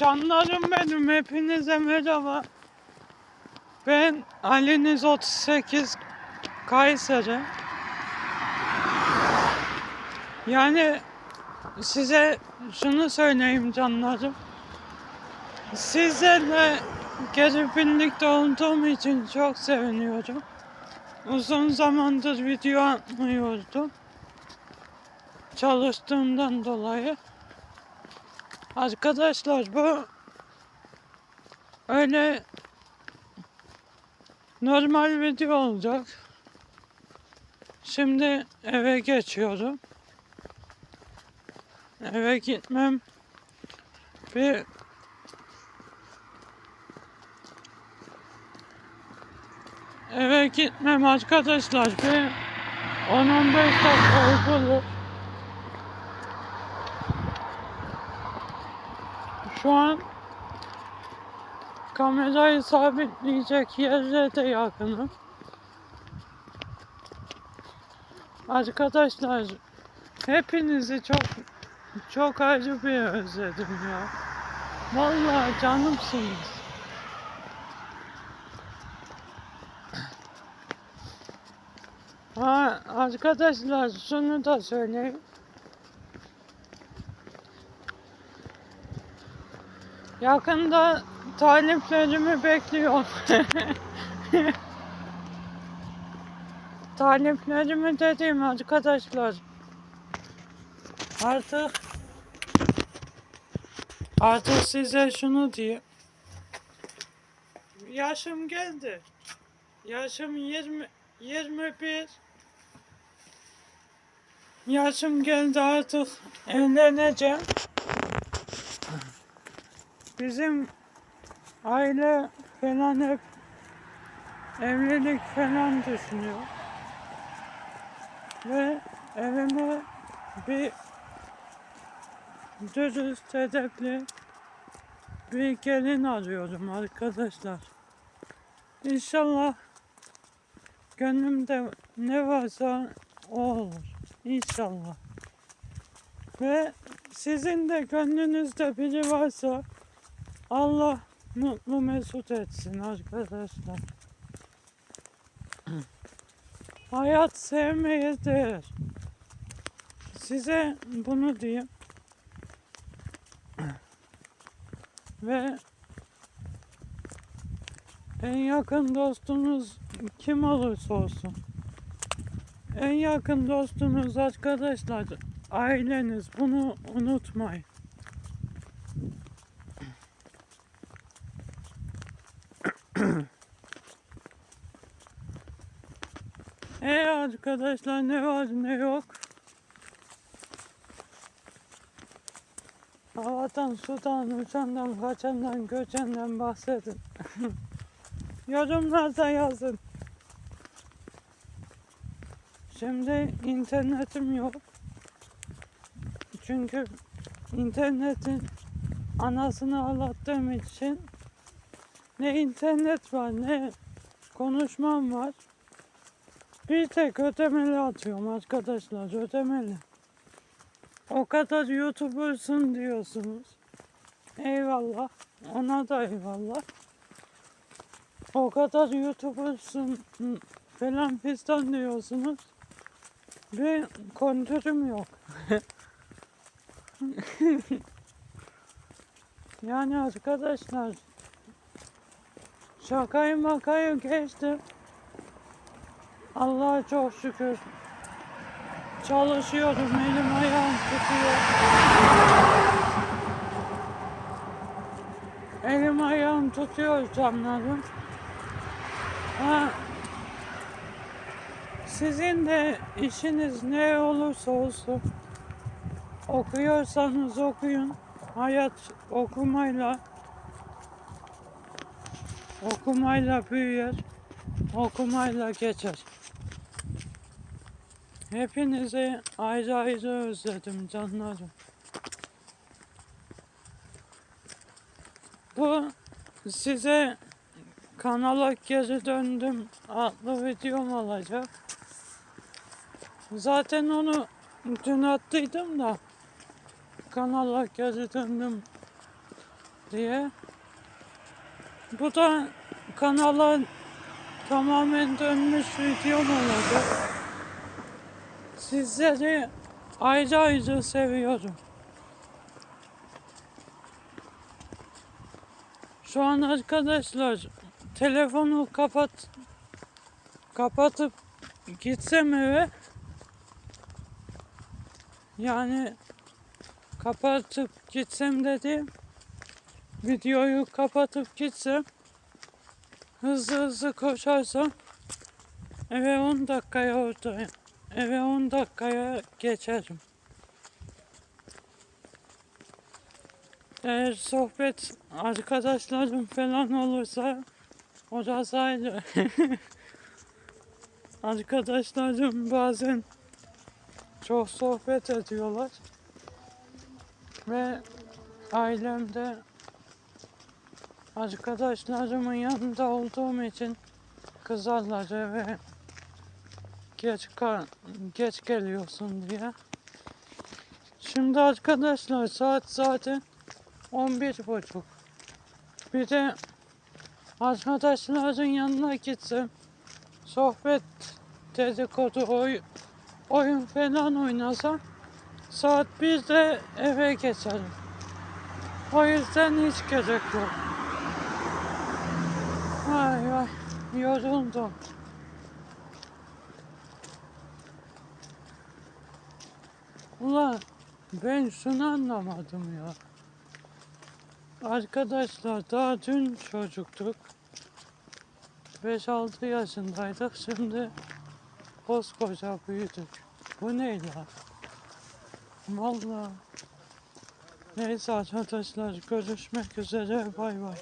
Canlarım benim hepinize merhaba. Ben Ali'niz 38 Kayseri. Yani size şunu söyleyeyim canlarım. Sizlerle geri birlikte olduğum için çok seviniyorum. Uzun zamandır video atmıyordum. Çalıştığımdan dolayı. Arkadaşlar bu öyle normal video olacak. Şimdi eve geçiyorum. Eve gitmem bir eve gitmem arkadaşlar bir 10-15 dakika olur. Şu an kamerayı sabitleyecek yere de yakınım. Arkadaşlar hepinizi çok çok ayrı bir özledim ya. Vallahi canımsınız. Ha arkadaşlar şunu da söyleyeyim. Yakında taliplerimi bekliyorum. taliplerimi dediğim arkadaşlar. Artık artık size şunu diyeyim. Yaşım geldi. Yaşım 20 21. Yaşım geldi artık evleneceğim. Bizim aile falan hep evlilik falan düşünüyor. Ve evime bir dürüst edepli bir gelin arıyorum arkadaşlar. İnşallah gönlümde ne varsa o olur. İnşallah. Ve sizin de gönlünüzde biri varsa Allah mutlu mesut etsin arkadaşlar. Hayat sevmeye değer. Size bunu diyeyim. Ve en yakın dostunuz kim olursa olsun. En yakın dostunuz arkadaşlar, aileniz bunu unutmayın. E arkadaşlar ne var ne yok. Havadan, sudan, uçandan, kaçandan, göçenden bahsedin. Yorumlarda yazın. Şimdi internetim yok. Çünkü internetin anasını ağlattığım için ne internet var ne konuşmam var. Bir tek ödemeli atıyorum arkadaşlar ödemeli. O kadar youtubersun diyorsunuz. Eyvallah. Ona da eyvallah. O kadar youtubersun falan fistan diyorsunuz. Bir kontürüm yok. yani arkadaşlar şakayı makayı geçtim. Allah'a çok şükür. Çalışıyorum, elim ayağım tutuyor. Elim ayağım tutuyor canlarım. Ha, sizin de işiniz ne olursa olsun okuyorsanız okuyun. Hayat okumayla okumayla büyür, okumayla geçer. Hepinizi ayrı ayrı özledim canlarım. Bu size kanala geri döndüm adlı videom olacak. Zaten onu dün attıydım da kanala geri döndüm diye. Bu da kanala tamamen dönmüş videom olacak. Sizleri ayrı ayrı seviyorum. Şu an arkadaşlar telefonu kapat kapatıp gitsem eve yani kapatıp gitsem dediğim videoyu kapatıp gitsem hızlı hızlı koşarsam eve 10 dakikaya oradayım. Eve 10 dakikaya geçerim. Eğer sohbet arkadaşlarım falan olursa orası ayrı. Arkadaşlarım bazen çok sohbet ediyorlar. Ve ailemde arkadaşlarımın yanında olduğum için kızarlar eve geç, geç geliyorsun diye. Şimdi arkadaşlar saat zaten 11 buçuk. Bir de arkadaşların yanına gitsem sohbet dedikodu oy, oyun falan oynasam saat 1'de eve geçerim. O yüzden hiç gerek yok. Vay vay yoruldum. Ulan ben şunu anlamadım ya. Arkadaşlar daha dün çocuktuk. 5-6 yaşındaydık. Şimdi koskoca büyüdük. Bu ne ya? Vallahi. Neyse arkadaşlar görüşmek üzere. Bay bay.